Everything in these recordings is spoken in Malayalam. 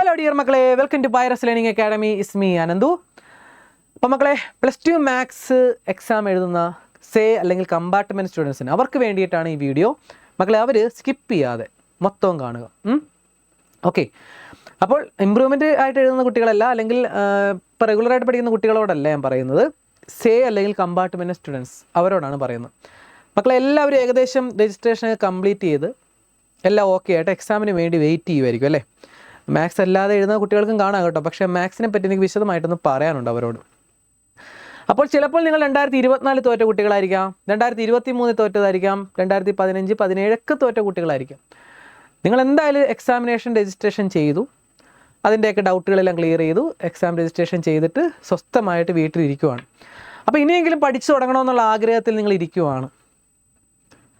ഹലോ ഡിയർ മക്കളെ. Welcome to virus learning academy ഇസ്മി അനന്തു അപ്പോൾ മക്കളെ പ്ലസ് ടു മാത്സ് എക്സാം എഴുതുന്ന സേ അല്ലെങ്കിൽ കമ്പാർട്ട്മെന്റ് സ്റ്റുഡൻസിന് അവർക്ക് വേണ്ടിയിട്ടാണ് ഈ വീഡിയോ മക്കളെ അവർ സ്കിപ്പ് ചെയ്യാതെ മൊത്തവും കാണുക. ഓക്കെ അപ്പോൾ ഇമ്പ്രൂവ്മെന്റ് ആയിട്ട് എഴുതുന്ന കുട്ടികളല്ല അല്ലെങ്കിൽ ഇപ്പോൾ റെഗുലറായിട്ട് പഠിക്കുന്ന കുട്ടികളോടല്ല ഞാൻ പറയുന്നത്. സേ അല്ലെങ്കിൽ കമ്പാർട്ട്മെന്റ് സ്റ്റുഡൻസ് അവരോടാണ് പറയുന്നത്. മക്കളെ എല്ലാവരും ഏകദേശം രജിസ്ട്രേഷൻ കംപ്ലീറ്റ് ചെയ്ത് എല്ലാം ഓക്കെ ആയിട്ട് എക്സാമിന് വേണ്ടി വെയിറ്റ് ചെയ്യുമായിരിക്കും അല്ലേ? മാത്സ് അല്ലാതെ എഴുതുന്ന കുട്ടികൾക്കും കാണാം കേട്ടോ. പക്ഷേ മാത്സിനെ പറ്റി എനിക്ക് വിശദമായിട്ടൊന്ന് പറയാനുണ്ട് അവരോട്. അപ്പോൾ ചിലപ്പോൾ നിങ്ങൾ രണ്ടായിരത്തി ഇരുപത്തിനാല് തോറ്റ കുട്ടികളായിരിക്കാം. രണ്ടായിരത്തി ഇരുപത്തി മൂന്ന് തോറ്റതായിരിക്കാം. രണ്ടായിരത്തി പതിനഞ്ച് പതിനേഴൊക്കെ തോറ്റ കുട്ടികളായിരിക്കാം. നിങ്ങൾ എന്തായാലും എക്സാമിനേഷൻ രജിസ്ട്രേഷൻ ചെയ്തു. അതിന്റെയൊക്കെ ഡൗട്ടുകളെല്ലാം ക്ലിയർ ചെയ്തു. എക്സാം രജിസ്ട്രേഷൻ ചെയ്തിട്ട് സ്വസ്ഥമായിട്ട് വീട്ടിലിരിക്കുവാണ്. അപ്പോൾ ഇനിയെങ്കിലും പഠിച്ചു തുടങ്ങണമെന്നുള്ള ആഗ്രഹത്തിൽ നിങ്ങൾ ഇരിക്കുവാണ്.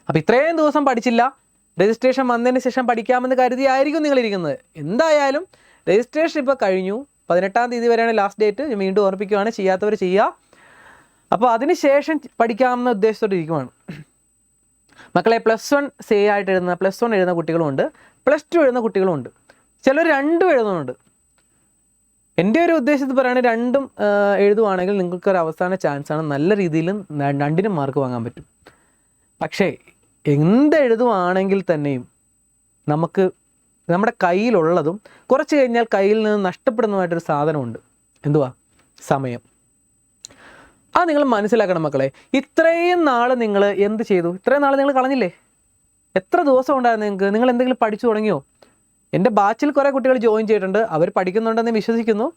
അപ്പോൾ ഇത്രയും ദിവസം പഠിച്ചില്ല. രജിസ്ട്രേഷൻ വന്നതിന് ശേഷം പഠിക്കാമെന്ന് കരുതിയായിരിക്കും നിങ്ങൾ ഇരിക്കുന്നത് എന്തായാലും രജിസ്ട്രേഷൻ ഇപ്പോൾ കഴിഞ്ഞു. പതിനെട്ടാം തീയതി വരെയാണ് ലാസ്റ്റ് ഡേറ്റ് ഞാൻ വീണ്ടും ഓർപ്പിക്കുകയാണ് ചെയ്യാത്തവർ ചെയ്യുക അപ്പോൾ അതിന് ശേഷം പഠിക്കാമെന്ന ഉദ്ദേശത്തോടെ ഇരിക്കുവാണ്. മക്കളെ പ്ലസ് വൺ സേ ആയിട്ട് എഴുതുന്ന പ്ലസ് വൺ എഴുതുന്ന കുട്ടികളുമുണ്ട്. പ്ലസ് ടു എഴുതുന്ന കുട്ടികളുമുണ്ട്. ചിലർ രണ്ടും എഴുതുന്നുണ്ട്. എന്റെ ഒരു ഉദ്ദേശത്തിൽ പറയുകയാണെങ്കിൽ രണ്ടും എഴുതുവാണെങ്കിൽ നിങ്ങൾക്കൊരു അവസാന ചാൻസാണ് നല്ല രീതിയിൽ രണ്ടിനും മാർക്ക് വാങ്ങാൻ പറ്റും. പക്ഷേ എന്ത് എഴുതുവാണെങ്കിൽ തന്നെയും നമുക്ക് നമ്മുടെ കയ്യിലുള്ളതും കുറച്ച് കഴിഞ്ഞാൽ കയ്യിൽ നിന്ന് നഷ്ടപ്പെടുന്നതുമായിട്ടൊരു സാധനമുണ്ട്. എന്തുവാ? സമയം. അത് നിങ്ങൾ മനസ്സിലാക്കണം മക്കളെ. ഇത്രയും നാൾ നിങ്ങൾ എന്ത് ചെയ്തു? ഇത്രയും നാൾ നിങ്ങൾ കളഞ്ഞില്ലേ? എത്ര ദിവസം ഉണ്ടായിരുന്നു നിങ്ങൾക്ക്? നിങ്ങൾ എന്തെങ്കിലും പഠിച്ചു തുടങ്ങിയോ? എന്റെ ബാച്ചിൽ കുറേ കുട്ടികൾ ജോയിൻ ചെയ്തിട്ടുണ്ട്. അവർ പഠിക്കുന്നുണ്ടെന്ന് വിശ്വസിക്കുന്നു.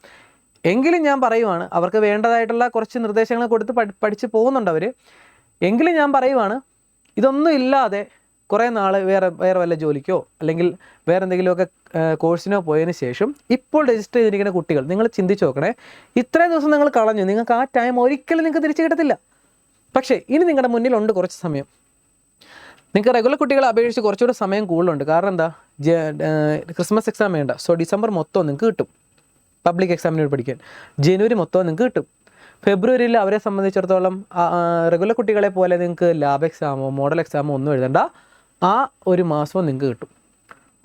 എങ്കിലും ഞാൻ പറയുവാണ് അവർക്ക് വേണ്ടതായിട്ടുള്ള കുറച്ച് നിർദ്ദേശങ്ങൾ കൊടുത്ത് പഠി പഠിച്ച് പോകുന്നുണ്ട് അവർ എങ്കിലും ഞാൻ പറയുവാണ് ഇതൊന്നും ഇല്ലാതെ കുറേ നാൾ വേറെ വേറെ വല്ല ജോലിക്കോ അല്ലെങ്കിൽ വേറെ എന്തെങ്കിലുമൊക്കെ കോഴ്സിനോ പോയതിന് ശേഷം ഇപ്പോൾ രജിസ്റ്റർ ചെയ്തിരിക്കുന്ന കുട്ടികൾ നിങ്ങൾ ചിന്തിച്ച് നോക്കണേ ഇത്രയും ദിവസം നിങ്ങൾ കളഞ്ഞു നിങ്ങൾക്ക് ആ ടൈം ഒരിക്കലും നിങ്ങൾക്ക് തിരിച്ചു കിട്ടത്തില്ല. പക്ഷേ ഇനി നിങ്ങളുടെ മുന്നിലുണ്ട് കുറച്ച് സമയം. നിങ്ങൾക്ക് റെഗുലർ കുട്ടികളെ അപേക്ഷിച്ച് കുറച്ചുകൂടെ സമയം കൂടുതലുണ്ട്. കാരണം എന്താ? ക്രിസ്മസ് എക്സാം വേണ്ട. സോ ഡിസംബർ മൊത്തം നിങ്ങൾക്ക് കിട്ടും. പബ്ലിക് എക്സാമിനോട് പഠിക്കാൻ. ജനുവരി മൊത്തം നിങ്ങൾക്ക് കിട്ടും. ഫെബ്രുവരിയിൽ അവരെ സംബന്ധിച്ചിടത്തോളം റെഗുലർ കുട്ടികളെ പോലെ നിങ്ങൾക്ക് ലാബ് എക്സാമോ മോഡൽ എക്സാമോ ഒന്നും എഴുതണ്ട. ആ ഒരു മാസവും നിങ്ങൾക്ക് കിട്ടും.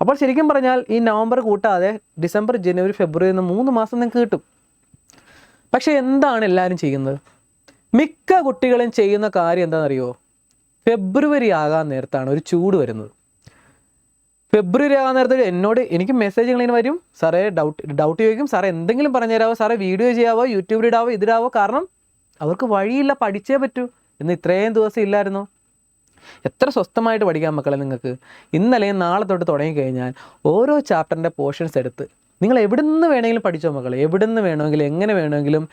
അപ്പോൾ ശരിക്കും പറഞ്ഞാൽ ഈ നവംബർ കൂട്ടാതെ ഡിസംബർ ജനുവരി ഫെബ്രുവരി എന്ന മൂന്ന് മാസം നിങ്ങൾക്ക് കിട്ടും. പക്ഷേ എന്താണ് എല്ലാവരും ചെയ്യുന്നത്? മിക്ക കുട്ടികളും ചെയ്യുന്ന കാര്യം എന്താണെന്നറിയോ? ഫെബ്രുവരി ആകാൻ നേരത്താണ് ഒരു ചൂട് വരുന്നത്. ഫെബ്രുവരി ആകാൻ നേരത്തെ എന്നോട് എനിക്ക് മെസ്സേജ് ഇങ്ങനെ വരും. സാറേ ഡൗട്ട് ഡൗട്ട് ചോദിക്കും. സാറേ എന്തെങ്കിലും പറഞ്ഞു തരാമോ സാറേ വീഡിയോ ചെയ്യാവോ? യൂട്യൂബിൽ ഇടാവോ? ഇതിടാവോ? കാരണം അവർക്ക് വഴിയില്ല പഠിച്ചേ പറ്റൂ. എന്ന് ഇത്രയും ദിവസം ഇല്ലായിരുന്നോ. എത്ര സ്വസ്ഥമായിട്ട് പഠിക്കാൻ മക്കളെ നിങ്ങൾക്ക്? ഇന്നലെ നാളെ തൊട്ട് തുടങ്ങിക്കഴിഞ്ഞാൽ ഓരോ ചാപ്റ്ററിന്റെ പോർഷൻസ് എടുത്ത് നിങ്ങൾ എവിടെ നിന്ന് വേണമെങ്കിലും പഠിച്ചോ മക്കളെ? എവിടെ നിന്ന് വേണമെങ്കിലും എങ്ങനെ വേണമെങ്കിലും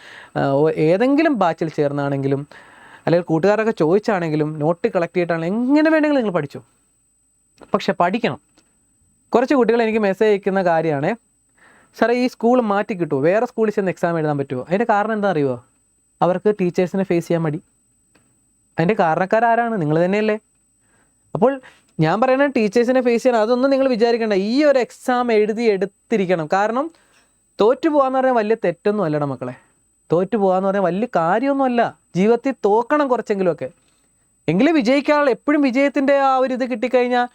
ഏതെങ്കിലും ബാച്ചിൽ ചേർന്നാണെങ്കിലും അല്ലെങ്കിൽ കൂട്ടുകാരൊക്കെ ചോദിച്ചാണെങ്കിലും നോട്ട് കളക്ട് ചെയ്തിട്ടാണെങ്കിലും എങ്ങനെ വേണമെങ്കിലും നിങ്ങൾ പഠിച്ചോ? പക്ഷെ പഠിക്കണം. കുറച്ച് കുട്ടികൾ എനിക്ക് മെസ്സേജ് അയക്കുന്ന കാര്യമാണ്. സാറേ ഈ സ്കൂൾ മാറ്റി കിട്ടുമോ വേറെ സ്കൂളിൽ ചെന്ന് എക്സാം എഴുതാൻ പറ്റുമോ അതിന്റെ കാരണം എന്താ അറിയുമോ അവർക്ക് ടീച്ചേഴ്സിനെ ഫേസ് ചെയ്യാൻ മടി. അതിന്റെ കാരണക്കാരാരാണ് നിങ്ങൾ തന്നെയല്ലേ. അപ്പോൾ ഞാൻ പറയുന്നത് ടീച്ചേഴ്സിനെ ഫേസ് ചെയ്യണം അതൊന്നും നിങ്ങൾ വിചാരിക്കേണ്ട. ഈ ഒരു എക്സാം എഴുതി എടുത്തിരിക്കണം. കാരണം തോറ്റു പോകാന്ന് പറഞ്ഞാൽ വലിയ തെറ്റൊന്നും അല്ലടാ മക്കളെ. തോറ്റു പോകാന്ന് പറഞ്ഞാൽ വലിയ കാര്യമൊന്നുമല്ല ജീവിതത്തിൽ തോക്കണം കുറച്ചെങ്കിലുമൊക്കെ. എങ്കിലും വിജയിക്കാനുള്ള എപ്പോഴും വിജയത്തിന്റെ ആ ഒരു ഇത് കിട്ടിക്കഴിഞ്ഞാൽ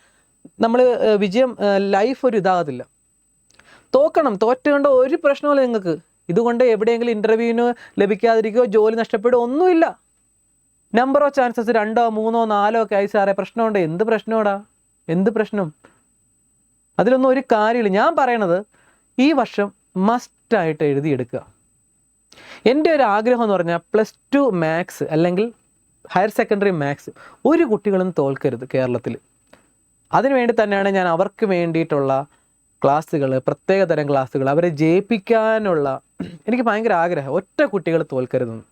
നമ്മൾ വിജയം ലൈഫ് ഒരു ഇതാകത്തില്ല. തോക്കണം തോറ്റുകൊണ്ട് ഒരു പ്രശ്നമില്ല നിങ്ങൾക്ക് ഇതുകൊണ്ട് എവിടെയെങ്കിലും ഇന്റർവ്യൂവിന് ലഭിക്കാതിരിക്കുകയോ ജോലി നഷ്ടപ്പെടുകയോ ഒന്നുമില്ല. നമ്പർ ഓഫ് ചാൻസസ് രണ്ടോ മൂന്നോ നാലോ ഒക്കെ ആയി സാറേ. പ്രശ്നമുണ്ട്. എന്ത് പ്രശ്നമാടാ? എന്ത് പ്രശ്നം? അതിലൊന്നും ഒരു കാര്യമില്ല. ഞാൻ പറയണത് ഈ വർഷം മസ്റ്റായിട്ട് എഴുതിയെടുക്കുക. എന്റെ ഒരു ആഗ്രഹം എന്ന് പറഞ്ഞാൽ പ്ലസ് ടു മാത്സ് അല്ലെങ്കിൽ ഹയർ സെക്കൻഡറി മാത്സ് ഒരു കുട്ടികളും തോൽക്കരുത് കേരളത്തിൽ അതിനുവേണ്ടി തന്നെയാണ് ഞാൻ അവർക്ക് വേണ്ടിയിട്ടുള്ള ക്ലാസ്സുകൾ പ്രത്യേക തരം ക്ലാസ്സുകൾ അവരെ ജയിപ്പിക്കാനുള്ള എനിക്ക് ഭയങ്കര ആഗ്രഹം. ഒറ്റ കുട്ടികൾ തോൽക്കരുതെന്ന്.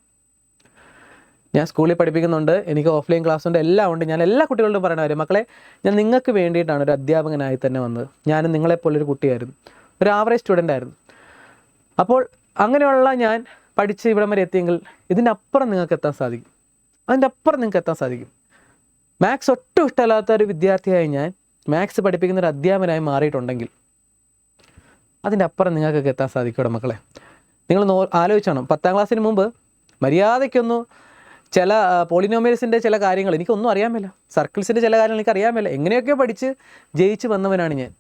ഞാൻ സ്കൂളിൽ പഠിപ്പിക്കുന്നുണ്ട് എനിക്ക് ഓഫ്ലൈൻ ക്ലാസ് ഉണ്ട് എല്ലാം ഉണ്ട്. ഞാൻ എല്ലാ കുട്ടികളോടും പറയണ കാര്യം മക്കളെ ഞാൻ നിങ്ങൾക്ക് വേണ്ടിയിട്ടാണ് ഒരു അധ്യാപകനായി തന്നെ വന്നത്. ഞാനും നിങ്ങളെപ്പോലൊരു കുട്ടിയായിരുന്നു. ഒരു ആവറേജ് സ്റ്റുഡന്റ് ആയിരുന്നു. അപ്പോൾ അങ്ങനെയുള്ള ഞാൻ പഠിച്ച് ഇവിടം വരെ എത്തിയെങ്കിൽ ഇതിന്റെ അപ്പുറം നിങ്ങൾക്ക് എത്താൻ സാധിക്കും. അതിന്റെ അപ്പുറം നിങ്ങൾക്ക് എത്താൻ സാധിക്കും. മാത്സ് ഒട്ടും ഇഷ്ടമല്ലാത്ത ഒരു വിദ്യാർത്ഥിയായി ഞാൻ മാത്സ് പഠിപ്പിക്കുന്ന ഒരു അധ്യാപനായി മാറിയിട്ടുണ്ടെങ്കിൽ അതിന്റെ അപ്പുറം നിങ്ങൾക്കൊക്കെ എത്താൻ സാധിക്കൂടെ മക്കളെ? നിങ്ങൾ നോ ആലോചിച്ചാണ് പത്താം മുമ്പ് മര്യാദയ്ക്കൊന്നു ചില പോളിനോമിയൽസിന്റെ ചില കാര്യങ്ങൾ എനിക്കൊന്നും അറിയാൻ മേല. സർക്കിൾസിന്റെ ചില കാര്യങ്ങൾ എനിക്ക് അറിയാൻ മേല. എങ്ങനെയൊക്കെ പഠിച്ച് ജയിച്ച് വന്നവനാണ് ഞാൻ.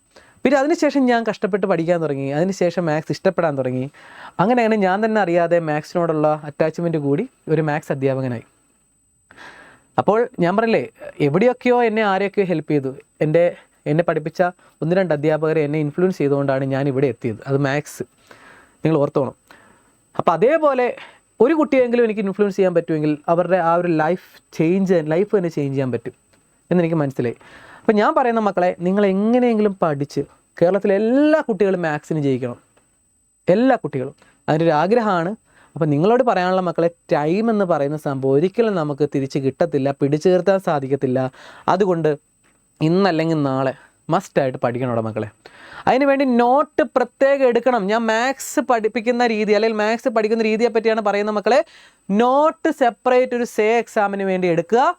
പിന്നെ അതിനുശേഷം ഞാൻ കഷ്ടപ്പെട്ട് പഠിക്കാൻ തുടങ്ങി. അതിനുശേഷം മാത്സ് ഇഷ്ടപ്പെടാൻ തുടങ്ങി. അങ്ങനെ അങ്ങനെ ഞാൻ തന്നെ അറിയാതെ മാത്സിനോടുള്ള അറ്റാച്ച്മെന്റ് കൂടി ഒരു മാത്സ് അധ്യാപകനായി. അപ്പോൾ ഞാൻ പറയില്ലേ എവിടെയൊക്കെയോ എന്നെ ആരെയൊക്കെയോ ഹെൽപ്പ് ചെയ്തു. എന്റെ എന്നെ പഠിപ്പിച്ച ഒന്ന് രണ്ട് അധ്യാപകരെ എന്നെ ഇൻഫ്ലുവൻസ് ചെയ്തുകൊണ്ടാണ് ഞാൻ ഇവിടെ എത്തിയത്. അത് മാത്സ് നിങ്ങൾ ഓർത്തോണം. അപ്പോൾ അതേപോലെ ഒരു കുട്ടിയെങ്കിലും എനിക്ക് ഇൻഫ്ലുവൻസ് ചെയ്യാൻ പറ്റുമെങ്കിൽ അവരുടെ ആ ഒരു ലൈഫ് ചേഞ്ച് ലൈഫ് തന്നെ ചേഞ്ച് ചെയ്യാൻ പറ്റും എന്നെനിക്ക് മനസ്സിലായി. അപ്പോൾ ഞാൻ പറയുന്ന മക്കളെ നിങ്ങൾ എങ്ങനെയെങ്കിലും പഠിച്ച് കേരളത്തിലെ എല്ലാ കുട്ടികളും മാത്സിന് ജയിക്കണം. എല്ലാ കുട്ടികളും. അതിന്റെ ഒരു ആഗ്രഹമാണ് അപ്പോൾ നിങ്ങളോട് പറയാനുള്ള മക്കളെ ടൈം എന്ന് പറയുന്ന സംഭവം ഒരിക്കലും നമുക്ക് തിരിച്ച് കിട്ടത്തില്ല പിടിച്ചു നിർത്താൻ സാധിക്കത്തില്ല. അതുകൊണ്ട് ഇന്നല്ലെങ്കിൽ നാളെ മസ്റ്റായിട്ട് പഠിക്കണോടെ മക്കളെ. അതിനുവേണ്ടി നോട്ട് പ്രത്യേകം എടുക്കണം. ഞാൻ മാത്സ് പഠിപ്പിക്കുന്ന രീതി അല്ലെങ്കിൽ മാത്സ് പഠിക്കുന്ന രീതിയെ പറ്റിയാണ് പറയുന്ന മക്കളെ. നോട്ട് സെപ്പറേറ്റ് ഒരു സേ എക്സാമിന് വേണ്ടി എടുക്കുക.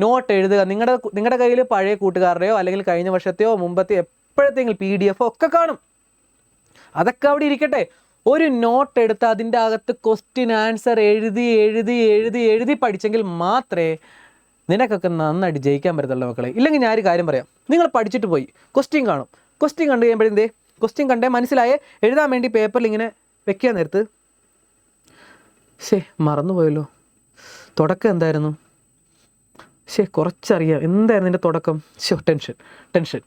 നോട്ട് എഴുതുക. നിങ്ങളുടെ നിങ്ങളുടെ കയ്യിൽ പഴയ കൂട്ടുകാരുടെയോ അല്ലെങ്കിൽ കഴിഞ്ഞ വർഷത്തെയോ മുമ്പത്തെയോ എപ്പോഴത്തെങ്കിലും പി ഡി എഫോ ഒക്കെ കാണും. അതൊക്കെ അവിടെ ഇരിക്കട്ടെ. ഒരു നോട്ട് എടുത്ത് അതിന്റെ അകത്ത് ക്വസ്റ്റ്യൻ ആൻസർ എഴുതി എഴുതി എഴുതി എഴുതി പഠിച്ചെങ്കിൽ മാത്രമേ നിനക്കൊക്കെ നന്നായിട്ട് ജയിക്കാൻ പറ്റത്തുള്ളൂ മക്കളെ. ഇല്ലെങ്കിൽ ഞാനൊരു കാര്യം പറയാം. നിങ്ങൾ പഠിച്ചിട്ട് പോയി. ക്വസ്റ്റ്യൻ കാണും. ക്വസ്റ്റ്യൻ കണ്ടു കഴിയുമ്പോഴെന്തേ ക്വസ്റ്റ്യൻ കണ്ടേ മനസ്സിലായേ. എഴുതാൻ വേണ്ടി പേപ്പറിൽ ഇങ്ങനെ വെക്കാൻ നേരത്ത്. ശേ മറന്നുപോയല്ലോ. തുടക്കം എന്തായിരുന്നു? ശേ കുറച്ചറിയാം. എന്തായിരുന്നു എന്റെ തുടക്കം? ശോ ടെൻഷൻ ടെൻഷൻ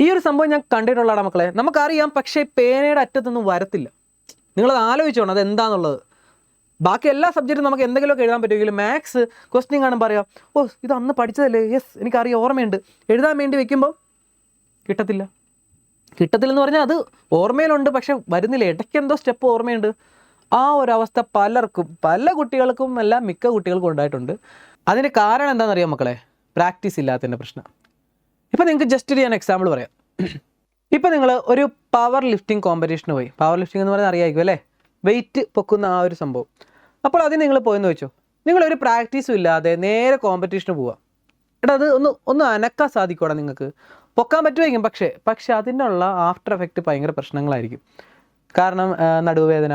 ഈ ഒരു സംഭവം ഞാൻ കണ്ടിട്ടുള്ളതാണ് മക്കളെ. നമുക്കറിയാം പക്ഷേ പേനയുടെ അറ്റത്തൊന്നും വരത്തില്ല. നിങ്ങളത് ആലോചിച്ചോണം അത് എന്താണെന്നുള്ളത് ബാക്കി എല്ലാ സബ്ജക്റ്റും നമുക്ക് എന്തെങ്കിലുമൊക്കെ എഴുതാൻ പറ്റുമെങ്കിലും മാത്സ് ക്വസ്റ്റ്യൻ കാണും പറയാം. ഓ ഇത് അന്ന് പഠിച്ചതല്ലേ? യെസ് എനിക്കറിയാം ഓർമ്മയുണ്ട്. എഴുതാൻ വേണ്ടി വെക്കുമ്പോൾ കിട്ടത്തില്ല. കിട്ടത്തില്ലെന്ന് പറഞ്ഞാൽ അത് ഓർമ്മയിലുണ്ട് പക്ഷെ വരുന്നില്ല. ഇടയ്ക്ക് എന്തോ സ്റ്റെപ്പ് ഓർമ്മയുണ്ട്. ആ ഒരു അവസ്ഥ പലർക്കും പല കുട്ടികൾക്കും അല്ല മിക്ക കുട്ടികൾക്കും ഉണ്ടായിട്ടുണ്ട്. അതിന് കാരണം എന്താണെന്നറിയാം മക്കളെ? പ്രാക്ടീസ് ഇല്ലാത്തതിന്റെ പ്രശ്നം. ഇപ്പം നിങ്ങൾക്ക് ജസ്റ്റ് ഒരു ഞാൻ എക്സാമ്പിൾ പറയാം. ഇപ്പം നിങ്ങൾ ഒരു പവർ ലിഫ്റ്റിംഗ് കോമ്പറ്റീഷന് പോയി. പവർ ലിഫ്റ്റിംഗ് എന്ന് പറയുന്നത് അറിയായിരിക്കും അല്ലേ? വെയിറ്റ് പൊക്കുന്ന ആ ഒരു സംഭവം. അപ്പോൾ അതിന് നിങ്ങൾ പോയെന്ന് വെച്ചോ നിങ്ങളൊരു പ്രാക്ടീസും ഇല്ലാതെ നേരെ കോമ്പറ്റീഷന് പോവുക എടാ അത് ഒന്ന് ഒന്ന് അനക്കാൻ സാധിക്കൂടാ നിങ്ങൾക്ക് പൊക്കാൻ പറ്റുമായിരിക്കും പക്ഷേ പക്ഷേ അതിനുള്ള ആഫ്റ്റർ എഫക്റ്റ് ഭയങ്കര പ്രശ്നങ്ങളായിരിക്കും. കാരണം നടുവേദന.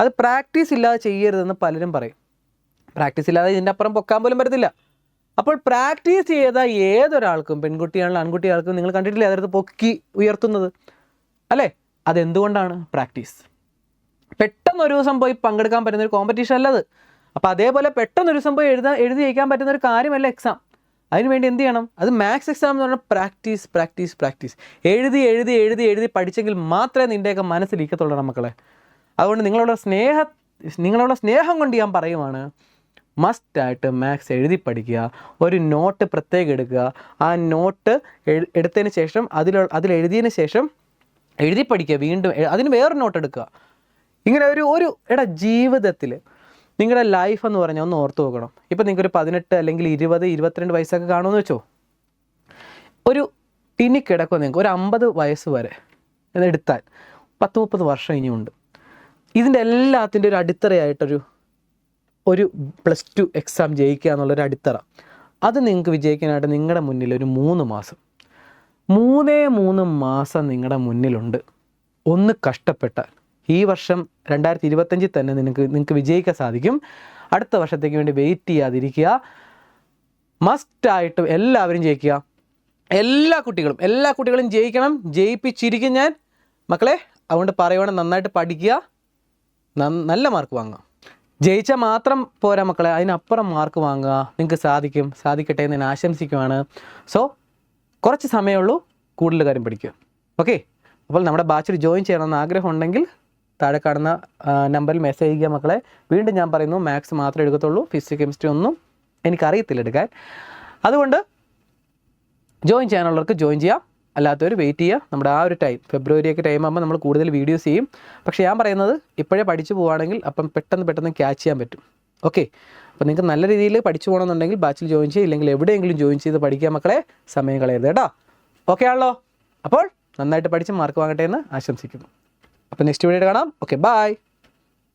അത് പ്രാക്ടീസ് ഇല്ലാതെ ചെയ്യരുതെന്ന് പലരും പറയും. പ്രാക്ടീസ് ഇല്ലാതെ ഇതിന്റെ അപ്പുറം പൊക്കാൻ പോലും പറ്റത്തില്ല. അപ്പോൾ പ്രാക്ടീസ് ചെയ്ത ഏതൊരാൾക്കും പെൺകുട്ടിയാണെങ്കിലും ആൺകുട്ടിയാൾക്കും നിങ്ങൾ കണ്ടിട്ടില്ലേ അതായത് പൊക്കി ഉയർത്തുന്നത്? അല്ലേ? അതെന്തുകൊണ്ടാണ് പ്രാക്ടീസ്? പെട്ടെന്ന് ഒരു ദിവസം പോയി പങ്കെടുക്കാൻ പറ്റുന്ന ഒരു കോമ്പറ്റീഷൻ അല്ലത്. അപ്പോൾ അതേപോലെ പെട്ടെന്ന് ഒരു ദിവസം പോയി എഴുതാൻ എഴുതി ജയിക്കാൻ പറ്റുന്ന ഒരു കാര്യമല്ല എക്സാം അതിനുവേണ്ടി എന്ത് ചെയ്യണം? അത് മാത്സ് എക്സാം എന്ന് പറഞ്ഞാൽ പ്രാക്ടീസ് പ്രാക്ടീസ് പ്രാക്ടീസ്. എഴുതി എഴുതി എഴുതി എഴുതി പഠിച്ചെങ്കിൽ മാത്രമേ നിന്റെയൊക്കെ മനസ്സിലിരിക്കത്തുള്ളൂ മക്കളെ അതുകൊണ്ട് നിങ്ങളോട് സ്നേഹ നിങ്ങളോട് സ്നേഹം കൊണ്ട് ഞാൻ പറയുവാണ് മസ്റ്റായിട്ട് മാത്സ് എഴുതി പഠിക്കുക ഒരു നോട്ട് പ്രത്യേകം എടുക്കുക. ആ നോട്ട് എടുത്തതിന് ശേഷം അതിൽ എഴുതിയതിന് ശേഷം എഴുതി പഠിക്കുക വീണ്ടും അതിന് വേറൊരു നോട്ട് എടുക്കുക. ഇങ്ങനെ ഒരു ഒരു എടാ ജീവിതത്തിൽ നിങ്ങളുടെ ലൈഫ് എന്ന് പറഞ്ഞാൽ ഒന്ന് ഓർത്ത് നോക്കണം. ഇപ്പം നിങ്ങൾക്കൊരു പതിനെട്ട് അല്ലെങ്കിൽ ഇരുപത് ഇരുപത്തിരണ്ട് വയസ്സൊക്കെ കാണുമെന്ന് വെച്ചോ? ഒരു ഇനി കിടക്കുമോ നിങ്ങൾക്ക് ഒരു അമ്പത് വയസ്സ് വരെ എന്നെടുത്താൽ പത്ത് മുപ്പത് വർഷം ഇനിയുണ്ട്. ഇതിന്റെ എല്ലാത്തിന്റെ ഒരു അടിത്തറയായിട്ടൊരു ഒരു പ്ലസ് ടു എക്സാം ജയിക്കുക എന്നുള്ളൊരു അടിത്തറ. അത് നിങ്ങൾക്ക് വിജയിക്കാനായിട്ട് നിങ്ങളുടെ മുന്നിൽ ഒരു മൂന്ന് മാസം. മൂന്നേ മൂന്ന് മാസം നിങ്ങളുടെ മുന്നിലുണ്ട്. ഒന്ന് കഷ്ടപ്പെട്ടാൽ. ഈ വർഷം രണ്ടായിരത്തി ഇരുപത്തഞ്ചിൽ തന്നെ നിങ്ങൾക്ക് നിങ്ങൾക്ക് വിജയിക്കാൻ സാധിക്കും. അടുത്ത വർഷത്തേക്ക് വേണ്ടി വെയിറ്റ് ചെയ്യാതിരിക്കുക. മസ്റ്റായിട്ട് എല്ലാവരും ജയിക്കുക. എല്ലാ കുട്ടികളും എല്ലാ കുട്ടികളും ജയിക്കണം. ജയിപ്പിച്ചിരിക്കും ഞാൻ. മക്കളെ അതുകൊണ്ട് പറയുവാണെങ്കിൽ നന്നായിട്ട് പഠിക്കുക. നല്ല മാർക്ക് വാങ്ങുക. ജയിച്ചാൽ മാത്രം പോരാ മക്കളെ. അതിനപ്പുറം മാർക്ക് വാങ്ങുക. നിങ്ങൾക്ക് സാധിക്കും. സാധിക്കട്ടെ എന്ന് ഞാൻ ആശംസിക്കുവാണ് സോ കുറച്ച് സമയമുള്ളൂ കൂടുതൽ കാര്യം പഠിക്കുക. ഓക്കെ അപ്പോൾ നമ്മുടെ ബാച്ചിൽ ജോയിൻ ചെയ്യണമെന്ന് ആഗ്രഹം ഉണ്ടെങ്കിൽ താഴെ കാണുന്ന നമ്പറിൽ മെസ്സേജ് ചെയ്യുക മക്കളെ. വീണ്ടും ഞാൻ പറയുന്നു മാത്സ് മാത്രമേ എടുക്കത്തുള്ളൂ. ഫിസിക്സ് കെമിസ്ട്രി ഒന്നും എനിക്കറിയത്തില്ല എടുക്കാൻ. അതുകൊണ്ട് ജോയിൻ ചെയ്യാനുള്ളവർക്ക് ജോയിൻ ചെയ്യാം. അല്ലാത്തവർ വെയിറ്റ് ചെയ്യുക. നമ്മുടെ ആ ഒരു ടൈം ഫെബ്രുവരി ഒക്കെ ടൈം ആകുമ്പോൾ നമ്മൾ കൂടുതൽ വീഡിയോസ് ചെയ്യും. പക്ഷേ ഞാൻ പറയുന്നത് ഇപ്പോഴേ പഠിച്ചു പോവുകയാണെങ്കിൽ അപ്പം പെട്ടെന്ന് പെട്ടെന്ന് ക്യാച്ച് ചെയ്യാൻ പറ്റും. ഓക്കെ അപ്പോൾ നിങ്ങൾക്ക് നല്ല രീതിയിൽ പഠിച്ചു പോകണമെന്നുണ്ടെങ്കിൽ ബാച്ചിൽ ജോയിൻ ചെയ്യുക. ഇല്ലെങ്കിൽ എവിടെയെങ്കിലും ജോയിൻ ചെയ്ത് പഠിക്കുക മക്കളെ. സമയം കളയരുത് കേട്ടോ. ഓക്കെ ആണല്ലോ? അപ്പോൾ നന്നായിട്ട് പഠിച്ച് മാർക്ക് വാങ്ങട്ടെ എന്ന് ആശംസിക്കുന്നു. അപ്പോൾ നെക്സ്റ്റ് വീഡിയോ കാണാം. Okay bye